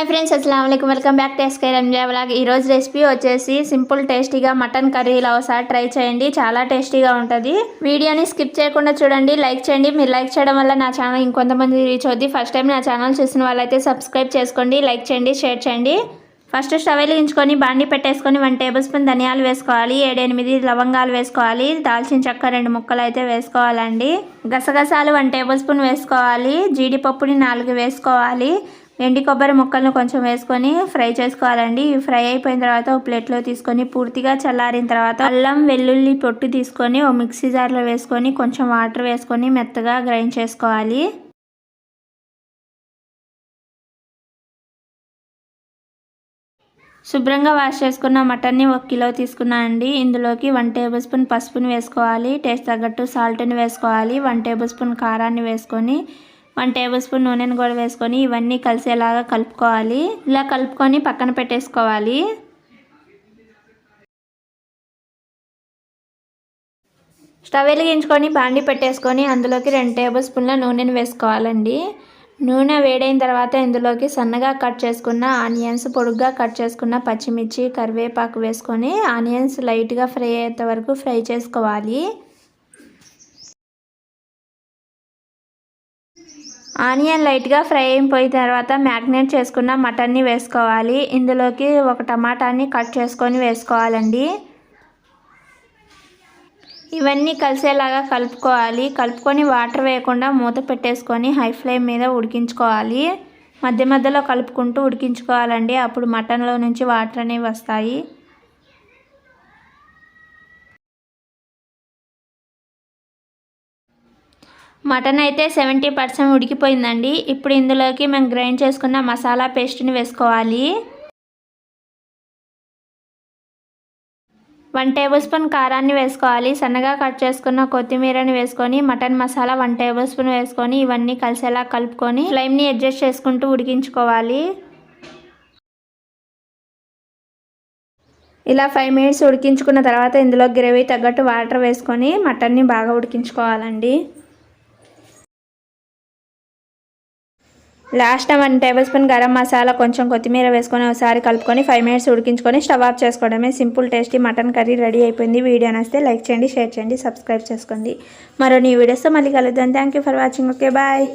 Hi friends అస్సలం welcome welcome back to SK Ranja blog ఈరోజు recipe వచ్చేసి simple టేస్టీగా మటన్ కర్రీలో ఒకసారి ట్రై చేయండి. చాలా టేస్టీగా ఉంటుంది. వీడియోని స్కిప్ చేయకుండా చూడండి లైక్ చేయండి. మీరు లైక్ చేయడం వల్ల నా ఛానల్ ఇంకొంతమంది రీచ్ అవుద్ది. ఫస్ట్ టైం నా ఛానల్ చూసిన వాళ్ళైతే సబ్స్క్రైబ్ చేసుకోండి లైక్ చేయండి షేర్ చేయండి. ఫస్ట్ స్టవ్ వెలిగించుకొని బాండి పెట్టేసుకొని వన్ టేబుల్ స్పూన్ ధనియాలు వేసుకోవాలి. ఏడెనిమిది లవంగాలు వేసుకోవాలి. దాల్చిన చెక్క రెండు ముక్కలు అయితే వేసుకోవాలండి. గసగసాలు వన్ టేబుల్ స్పూన్ వేసుకోవాలి. జీడిపప్పుని నాలుగు వేసుకోవాలి. ఎండి కొబ్బరి ముక్కలను కొంచెం వేసుకొని ఫ్రై చేసుకోవాలండి. ఇవి ఫ్రై అయిపోయిన తర్వాత ఒక ప్లేట్లో తీసుకొని పూర్తిగా చల్లారిన తర్వాత అల్లం వెల్లుల్లి పొట్టు తీసుకొని ఓ మిక్సీ జార్లో వేసుకొని కొంచెం వాటర్ వేసుకొని మెత్తగా గ్రైండ్ చేసుకోవాలి. శుభ్రంగా వాష్ చేసుకున్న మటన్ని ఒక కిలో తీసుకున్నానండి ఇందులోకి వన్ టేబుల్ స్పూన్ పసుపుని వేసుకోవాలి. టేస్ట్ తగ్గట్టు సాల్ట్ని వేసుకోవాలి. వన్ టేబుల్ స్పూన్ కారాన్ని వేసుకొని వన్ టేబుల్ స్పూన్ నూనెను కూడా వేసుకొని ఇవన్నీ కలిసేలాగా కలుపుకోవాలి. ఇలా కలుపుకొని పక్కన పెట్టేసుకోవాలి. స్టవ్ వెలిగించుకొని బాండి పెట్టేసుకొని అందులోకి రెండు టేబుల్ స్పూన్ల నూనెను వేసుకోవాలండి. నూనె వేడైన తర్వాత ఇందులోకి సన్నగా కట్ చేసుకున్న ఆనియన్స్ పొడుగ్గా కట్ చేసుకున్న పచ్చిమిర్చి కరివేపాకు వేసుకొని ఆనియన్స్ లైట్గా ఫ్రై అయ్యేంత వరకు ఫ్రై చేసుకోవాలి. ఆనియన్ లైట్గా ఫ్రై అయిపోయిన తర్వాత మ్యాగ్నేట్ చేసుకున్న మటన్ని వేసుకోవాలి. ఇందులోకి ఒక టమాటాని కట్ చేసుకొని వేసుకోవాలండి. ఇవన్నీ కలిసేలాగా కలుపుకోవాలి. కలుపుకొని వాటర్ వేయకుండా మూత పెట్టేసుకొని హై ఫ్లేమ్ మీద ఉడికించుకోవాలి. మధ్య మధ్యలో కలుపుకుంటూ ఉడికించుకోవాలండి. అప్పుడు మటన్లో నుంచి వాటర్ అనేవి వస్తాయి. మటన్ అయితే సెవెంటీ పర్సెంట్ ఉడికిపోయిందండి. ఇప్పుడు ఇందులోకి మేము గ్రైండ్ చేసుకున్న మసాలా పేస్ట్ని వేసుకోవాలి. వన్ టేబుల్ స్పూన్ కారాన్ని వేసుకోవాలి. సన్నగా కట్ చేసుకున్న కొత్తిమీరని వేసుకొని mutton masala one table spoon వేసుకొని ఇవన్నీ కలిసేలా కలుపుకొని ఫ్లేమ్ని అడ్జస్ట్ చేసుకుంటూ ఉడికించుకోవాలి. ఇలా ఫైవ్ మినిట్స్ ఉడికించుకున్న తర్వాత ఇందులో గ్రేవీ తగ్గట్టు వాటర్ వేసుకొని మటన్ని బాగా ఉడికించుకోవాలండి. Last one table spoon garam masala కొంచెం కొత్తిమీర వేసుకొని ఒకసారి కలుపుకొని ఫైవ్ మినిట్స్ ఉడికించుకొని స్టవ్ ఆఫ్ చేసుకోవడమే. Simple tasty mutton curry ready అయిపోయింది. వీడియో నస్తే లైక్ చేయండి షేర్ చేయండి సబ్స్క్రైబ్ చేసుకోండి. మరో నీ వీడియోస్తో మళ్ళీ కలుద్దాం. Thank for watching. Okay bye.